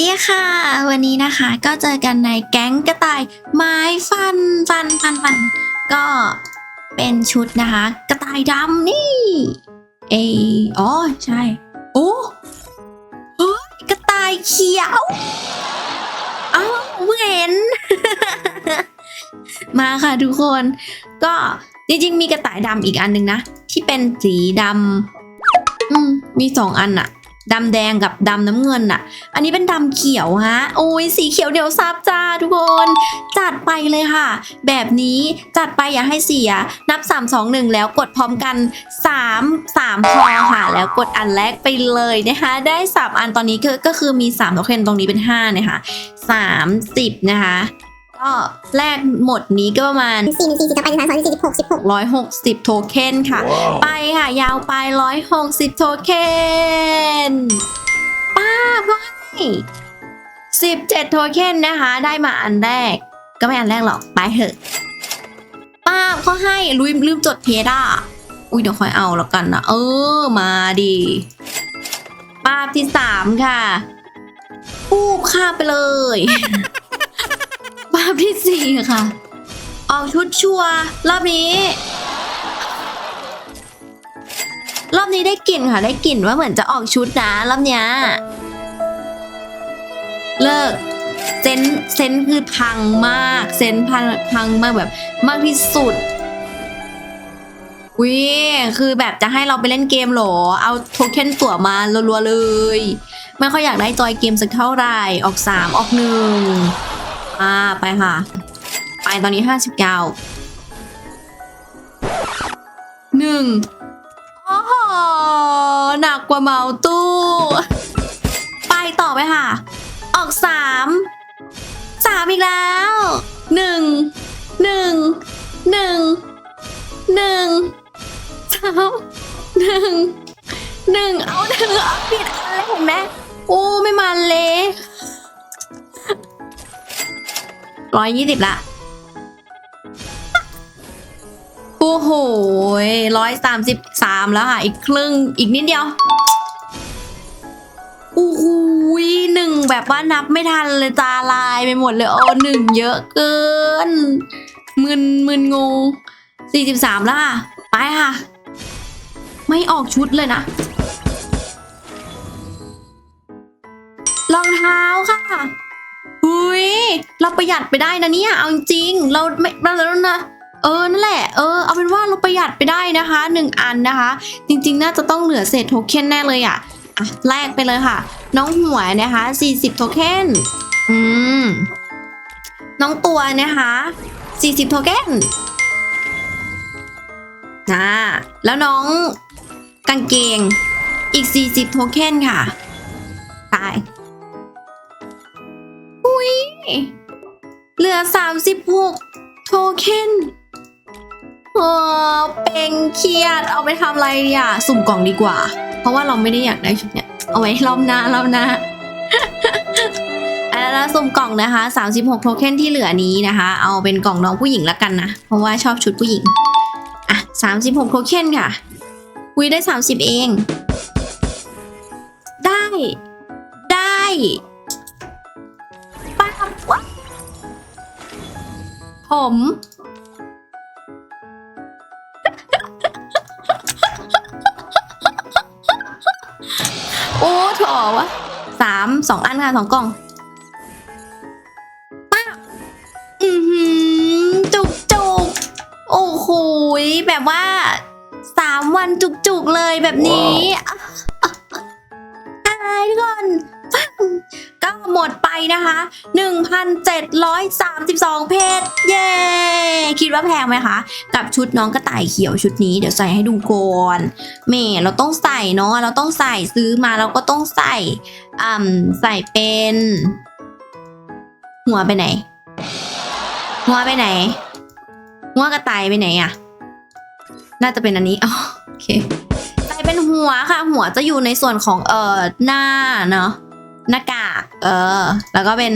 ดีค่ะ วันนี้นะคะก็เจอกันในแก๊งกระต่ายไม้ฟันฟันฟันฟัน ก็เป็นชุดนะคะ กระต่ายดำนี่เออ๋อใช่โอ้เฮ้ยกระต่ายเขียวเอ้าเพิ่งเห็น มาค่ะทุกคน ก็จริงๆ มีกระต่ายดำอีกอันหนึ่งนะ ที่เป็นสีดำอืมมีสองอันอะ ดำแดงกับดำน้ำเงินอะอันนี้เป็นดำเขียวฮะ โอ้ยสีเขียวเดี๋ยวซับจ้าทุกคน จัดไปเลยค่ะ แบบนี้จัดไปอย่าให้เสีย นับ 3 2 1 แล้วกดพร้อมกัน 3 3พอค่ะ แล้วกดอันแรกไปเลยนะคะ ได้ 3 อันตอนนี้ก็คือมี3โทเค็นตรงนี้เป็น5นะคะ30 นะคะ ก็แลกหมดนี้ก็ประมาณสี่สี่สี่ต่อไปสามสองสี่สิบหกสิบหก160โทเค็นค่ะ ไปค่ะยาวไป160โทเค็นป้าบก็ให้17โทเค็นนะคะ ได้มาอันแรก ก็ไม่อันแรกหรอก ไปเถอะ ป้าบเขาให้ลืมลืมจดเพจอะอุ้ยเดี๋ยวค่อยเอาแล้วกันนะเออ มาดีป้าบที่สามค่ะปูบข้ามไปเลยป้าบที่สี่ค่ะ ออกชุดชัวรอบนี้ รอบนี้ได้กลิ่นค่ะ ได้กลิ่นว่าเหมือนจะออกชุดนะรอบเนี้ยเลิกเซนเซนคือพังมาก เซนพังพังมากแบบมากที่สุดวิคือแบบจะให้เราไปเล่นเกมหรอ เอาโทเค็นตั๋วมารัวๆเลย ไม่ค่อยอยากได้จอยเกมสักเท่าไหร่ ออกสามออกหนึ่ง อ่าไปค่ะ ไปตอนนี้ห้าสิบเก้าหนึ่งโอ้โหหนักกว่าเมาตู้ ไปต่อไปค่ะ ออกสามสามอีกแล้วหนึ่งหนึ่งหนึ่งหนึ่งสามหนึ่งหนึ่งเอาหนึ่งเอาผิดอันเลยเห็นไหมโอ้ไม่มันเลย ร้อยยี่สิบละโอ้โหร้อยสามสิบสามแล้วค่ะ อีกครึ่งอีกนิดเดียวโอ้โหหนึ่งแบบว่านับไม่ทันเลยตาลายไปหมดเลยโอ้หนึ่งเยอะเกินมึนมึนงงสี่สิบสามแล้วค่ะ ไปค่ะ ไม่ออกชุดเลยนะรองเท้าค่ะ หุยเราประหยัดไปได้นะเนี่ยเอาจริงเราไม่เราแล้วนะเออนั่นแหละเออเอาเป็นว่าเราประหยัดไปได้นะคะหนึ่งอันนะคะ จริง ๆ น่าจะต้องเหลือเศษโทเค็นแน่เลยอะอะแลกไปเลยค่ะ น้องหัวนะคะ 40 โทเค็นอืมน้องตัวนะคะ 40 โทเค็นนะแล้วน้องกางเกงอีก 40 โทเค็นค่ะตาย เหลือ 36 โทเค็นเออเป็นเครียดเอาไปทำอะไรดีอะ สุ่มกล่องดีกว่า เพราะว่าเราไม่ได้อยากได้ชุดเนี้ย เอาไว้รอบหน้ารอบหน้าอันนั้นสุ่มกล่องนะคะ 36 โทเค็นที่เหลือนี้นะคะ เอาเป็นกล่องน้องผู้หญิงละกันนะ เพราะว่าชอบชุดผู้หญิง อะ 36 โทเค็นค่ะคุยได้ 30 เอง ได้ ได้ ผม โอ้ถอวะสามสองอันค่ะสองกล่องป้าบอือหือจุกจุกโอ้โหยแบบว่าสามวันจุกจุกๆเลยแบบนี้ นะคะ 1,732 เพจเย้ คิดว่าแพงไหมคะ กับชุดน้องกระต่ายเขียวชุดนี้เดี๋ยวใส่ให้ดูก่อนแม่เราต้องใส่เนาะเราต้องใส่ซื้อมาเราก็ต้องใส่อ่าใส่เป็น หัวไปไหน หัวไปไหน หัวกระต่ายไปไหนอะน่าจะเป็นอันนี้อ๋อโอเคใส่เป็นหัวค่ะ หัวจะอยู่ในส่วนของเอ่อหน้าเนาะ หน้ากากเออ แล้วก็เป็น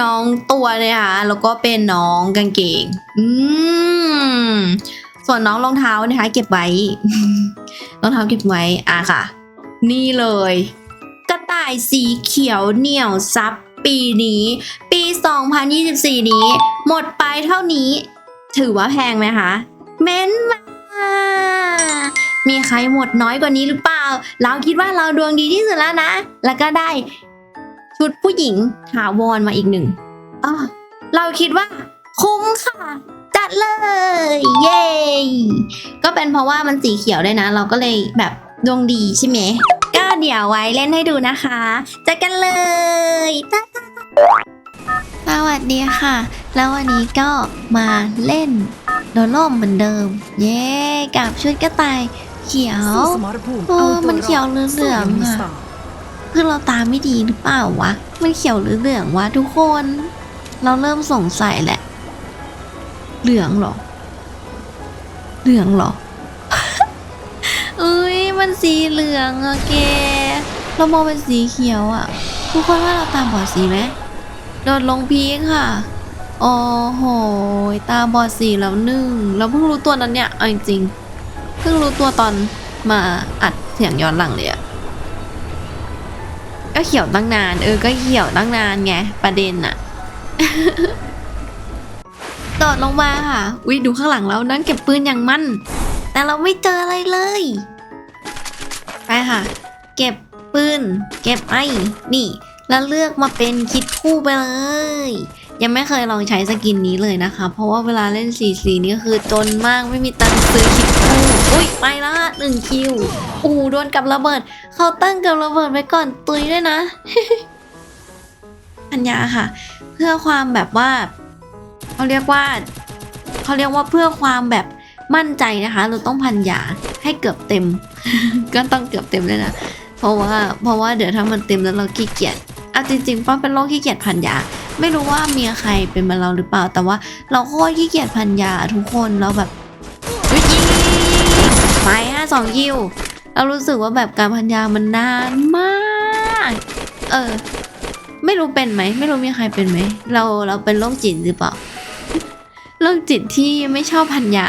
น้องตัวเลยค่ะแล้วก็เป็นน้องกางเกง อืมส่วนน้องรองเท้านะคะ เก็บไว้รองเท้าเก็บไว้อะค่ะ นี่เลย กระต่ายสีเขียวเหนียวซับปีนี้ ปี 2024 นี้ หมดไปเท่านี้ ถือว่าแพงไหมคะเม้นมามีใครหมดน้อยกว่านี้หรือเปล่า เราคิดว่าเราดวงดีที่สุดแล้วนะ แล้วก็ได้ ชุดผู้หญิงถาวรมาอีกหนึ่งอ้อเราคิดว่าคุ้มค่ะ จัดเลย เย้ก็เป็นเพราะว่ามันสีเขียวด้วยนะ เราก็เลยแบบดวงดีใช่ไหมก็เดี๋ยวไว้เล่นให้ดูนะคะเจอกันเลยบ๊ายบาสวัสดีค่ะ แล้ววันนี้ก็มาเล่นโดนล่มเหมือนเดิม เย้กับชุดกระต่ายเขียวสู้สมรภูมิเออเอาตัวมันเขียวเหลืองๆสู้ย่างอะ สไตล์คือเราตาไม่ดีหรือเปล่าวะ มันเขียวหรือเหลืองวะทุกคน เราเริ่มสงสัยแหละ เหลืองหรอ เหลืองหรอเอ้ยมันสีเหลืองอะแกเรามองเป็นสีเขียวอะทุกคนว่าเราตาบอดสีไหมโดดลงพีคค่ะโอ้โห ตาบอดสีแล้วหนึ่งเราเพิ่งรู้ตัวนั้นเนี่ยเอาจริงๆเพิ่งรู้ตัวตอนมาอัดเสียงย้อนหลังเลยอะ ก็เขียวตั้งนาน เออ ก็เขียวตั้งนานไง ประเด็นอะโดดลงมาค่ะวิดูข้างหลังเรานั่งเก็บปืนอย่างมั่น แต่เราไม่เจออะไรเลย ไปค่ะ เก็บปืน เก็บไอ้ นี่ แล้วเลือกมาเป็นคิดคู่ไปเลย ยังไม่เคยลองใช้สกินนี้เลยนะคะ เพราะว่าเวลาเล่นสีสีนี่คือจนมากไม่มีตังค์ซื้อคิด ไปและหนึ่งคิว อูโดนกับระเบิด เขาตั้งกับระเบิดไว้ก่อนตุยด้วยนะปัญญาค่ะ เพื่อความแบบว่าเขาเรียกว่าเขาเรียกว่าเพื่อความแบบมั่นใจนะคะ เราต้องพันยาให้เกือบเต็ม ก็ต้องเกือบเต็มเลยนะเพราะว่าเพราะว่าเดี๋ยวถ้ามันเต็มแล้วเราขี้เกียจเอาจริงๆป้าเป็นโรคขี้เกียจพันยา ไม่รู้ว่าเมียใครเป็นมาเราหรือเปล่า แต่ว่าเราโคตรขี้เกียจพันยาทุกคนเราแบบยิง ไปห้าสองยิวเรารู้สึกว่าแบบการพันยามันนานมาก เออ ไม่รู้เป็นไหม ไม่รู้มีใครเป็นไหม เราเราเป็นโรคจิตหรือเปล่า โรคจิตที่ไม่ชอบพันยา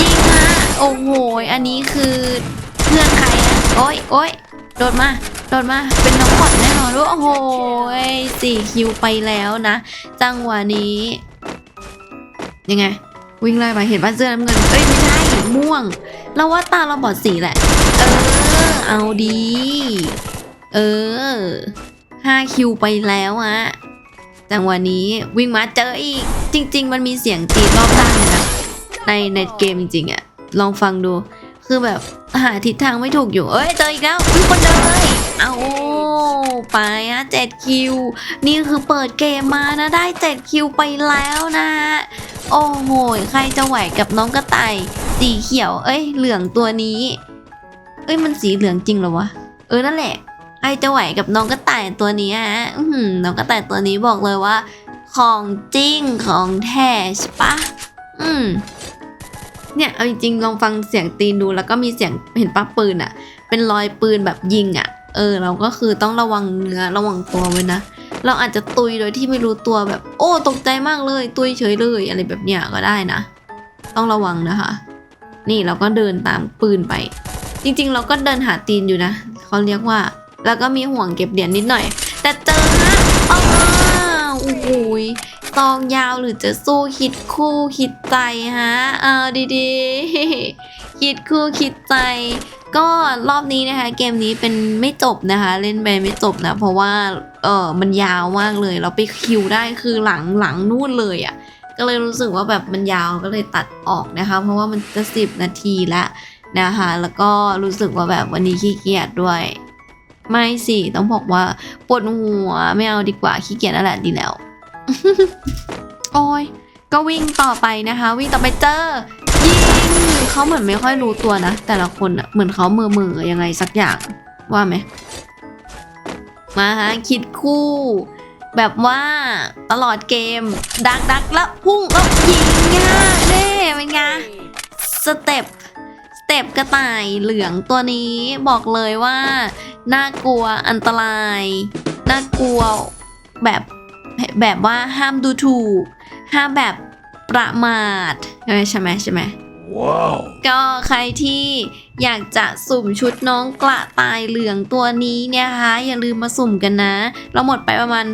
ยิงมาโอ้โห อันนี้คือเพื่อนใครอะโอ้ยโอ้ยโดดมา โดดมา เป็นน้องขวัญแน่นอนด้วยโอ้โหสี่คิวไปแล้วนะ จังหวะนี้ ยังไง วิ่งไล่ไปเห็นป้าเสื้อน้ำเงิน เอ้ยไม่ใช่ สีม่วง เราว่าตาเราบอดสีแหละ เออ เอาดี เออห้าคิวไปแล้วอะจังหวะนี้วิ่งมาเจออีก จริง ๆ มันมีเสียงตีรอบด้านเลยนะ ในในเกมจริงๆอะลองฟังดู คือแบบหาทิศทางไม่ถูกอยู่ เอ้ยเจออีกแล้วมีคนเดินเลย เอาไปอะเจ็ดคิว นี่คือเปิดเกมมานะได้เจ็ดคิวไปแล้วนะ โอ้โห ใครจะไหวกับน้องกระต่าย สีเขียว เอ้ย เหลืองตัวนี้ เอ้ย มันสีเหลืองจริงเหรอวะ เออ นั่นแหละใครจะไหวกับน้องกระต่ายตัวนี้ฮะอื้อหือน้องกระต่ายตัวนี้บอกเลยว่า ของจริง ของแท้ใช่ปะอืม เนี่ย เอาจริงๆลองฟังเสียงตีนดูแล้วก็มีเสียงเห็นปะปืนอะ่ะเป็นรอยปืนแบบยิงอะ่ะเออ เราก็คือต้องระวังเนื้อระวังตัวไว้นะเราอาจจะตุยโดยที่ไม่รู้ตัวแบบ โอ้ ตกใจมากเลย ตุยเฉยเลย อะไรแบบเนี้ยก็ได้นะ ต้องระวังนะคะ นี่เราก็เดินตามปืนไป จริงๆ เราก็เดินหาตีนอยู่นะเขาเรียกว่า แล้วก็มีห่วงเก็บเหรียญนิดหน่อย แต่เจอนะอ้าวโอ้โหยซองยาวหรือจะสู้คิดคู่คิดใจฮะเอาดีๆ คิดคู่คิดใจ ก็รอบนี้นะคะ เกมนี้เป็นไม่จบนะคะ เล่นไปไม่จบนะ เพราะว่าเออมันยาวมากเลย เราไปคิวได้คือหลังหลังนู่นเลยอะ่ะ ก็เลยรู้สึกว่าแบบมันยาวก็เลยตัดออกนะคะ เพราะว่ามันจะสิบนาทีแล้วนะคะ แล้วก็รู้สึกว่าแบบวันนี้ขี้เกียจด้วย ไม่สิต้องบอกว่าปวดหัวไม่เอาดีกว่าขี้เกียจนั่นแหละดีแล้ว โอ้ยก็วิ่งต่อไปนะคะ วิ่งต่อไปเจอยิงเขาเหมือนไม่ค่อยรู้ตัวนะ แต่ละคนอะเหมือนเขาเมือมือๆยังไงสักอย่างว่าไหมมาฮะคิดคู่ แบบว่าตลอดเกม ดักดักแล้วพุ่งแล้วยิงง่ะเน่เป็นไงสเต็ปสเต็ปกระต่ายเหลืองตัวนี้บอกเลยว่า น่ากลัวอันตราย น่ากลัวแบบแบบว่าห้ามดูถูก ห้ามแบบประมาทใช่ไหมใช่ไหมใช่ไหม ก็ใครที่อยากจะสุ่มชุดน้องกระต่ายเหลืองตัวนี้เนี่ยนะคะอย่าลืมมาสุ่มกันนะ เราหมดไปประมาณ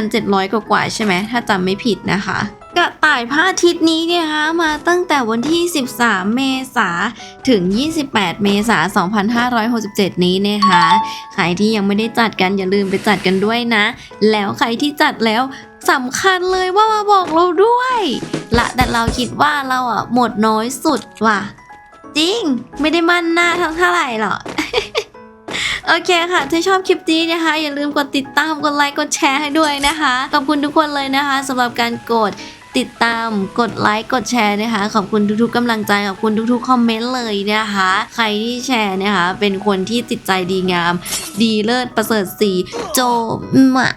1,700 กว่าๆใช่ไหมถ้าจำไม่ผิดนะคะ กระต่ายพระอาทิตย์นี้เนี่ยนะคะมาตั้งแต่วันที่ 13 เมษาถึง 28 เมษา2567 นี้นะคะใครที่ยังไม่ได้จัดกันอย่าลืมไปจัดกันด้วยนะ แล้วใครที่จัดแล้วสำคัญเลยว่ามาบอกเราด้วย ละแต่เราคิดว่าเราอะหมดน้อยสุดว่ะ จริง ไม่ได้มั่นหน้าทั้งเท่าไหร่หรอกโอเคค่ะ ถ้าชอบคลิปนี้นะคะ อย่าลืมกดติดตาม กดไลค์ กดแชร์ให้ด้วยนะคะ ขอบคุณทุกคนเลยนะคะสำหรับการกด ติดตามกดไลค์กดแชร์นะคะ ขอบคุณทุกๆกำลังใจขอบคุณทุกๆคอมเมนต์เลยนะคะ ใครที่แชร์นะคะ เป็นคนที่จิตใจดีงาม ดีเลิศประเสริฐสีโจมะ